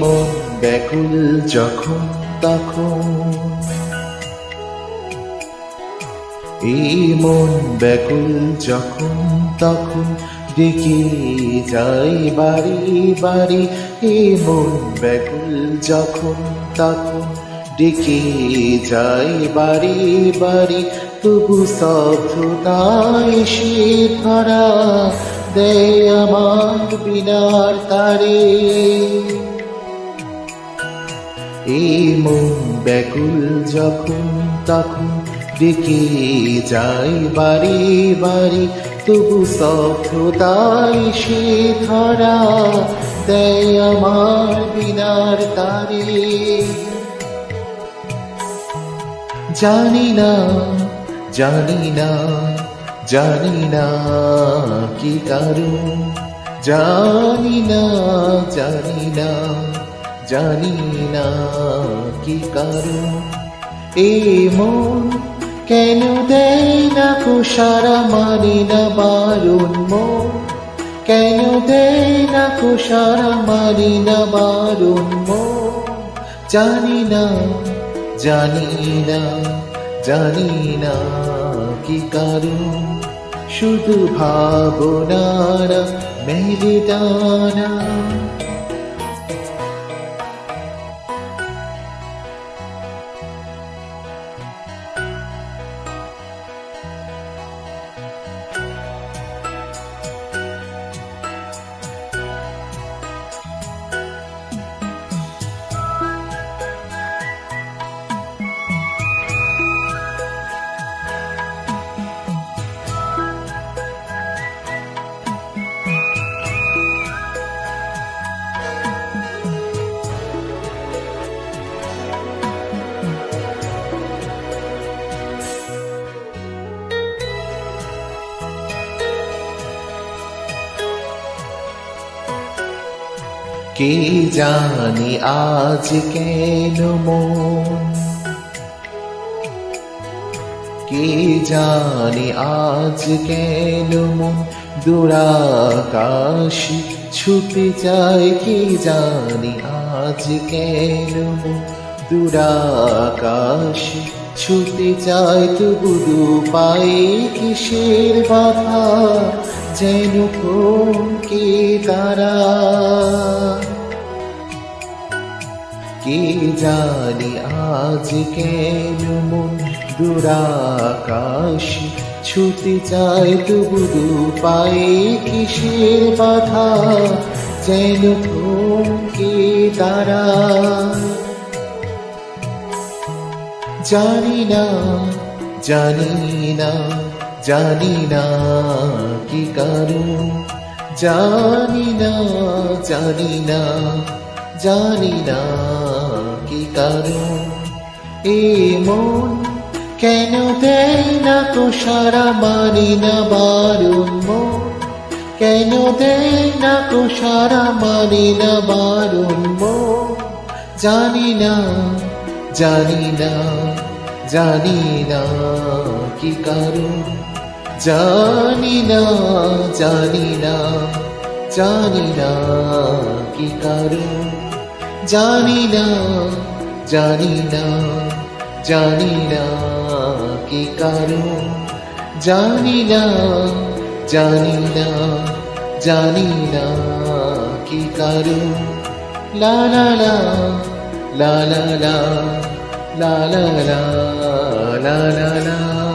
মন ব্যাকুল যখন তখন। এই মন ব্যাকুল যখন তখন ডেকে যাই বাড়ি বাড়ি। এই মন ব্যাকুল যখন তখন ডেকে যাই বাড়ি বাড়ি। তবু স্তব্ধতায় সে ধরা দেয় আমার বিনার তারে এই মন ব্যাকুল যখন তখন ডেকে যাই বাড়ি বাড়ি তবু সভ্যতাই সে ধরা দেয় আমার বিনার তারে। জানি না জানি না। জানি না কি কারণ জানি না জানি না জানি না কি কারণ। এই মন কেন দেয় না কুষারা মানি না বারুণ মন? কেন দেয় না কুষারা মানি না বারুণ মন? জানি না জানি না জানি না কি কারণ শুধু ভাবনারা মেলে ডানা কে জানি আজ কেন মন? কে জানি আজ কেন মন? দুরাকাশ ছুটে যায়, কে জানি আজ কেন মন? দুরাকাশ ছুটে যায়, তবু পায়ে কিসের বাধা? যেন কে তারা জানি আজ কেন মন। দুরাকাশ, ছুটে যায় তবু পায়ে কিসের বাধা? যেন কে তারা? জানি না জানি না জানি না কি কারণ। জানি না জানি না জানি না কি কারণ? এ মন কেন দেয় না তো সারা মানি না বারুণ মন কেন দেয় না তো সারা মানি না বারুণ মন জানি না জানি না জানি না কি কারণ? জানি না জানি না জানি না কি কারণ? জানি না জানি না জানি না কি কারণ। জানি না জানি না জানি না কি কারণ। লা লা লা লা লা লা লা লা লা লা লা লা।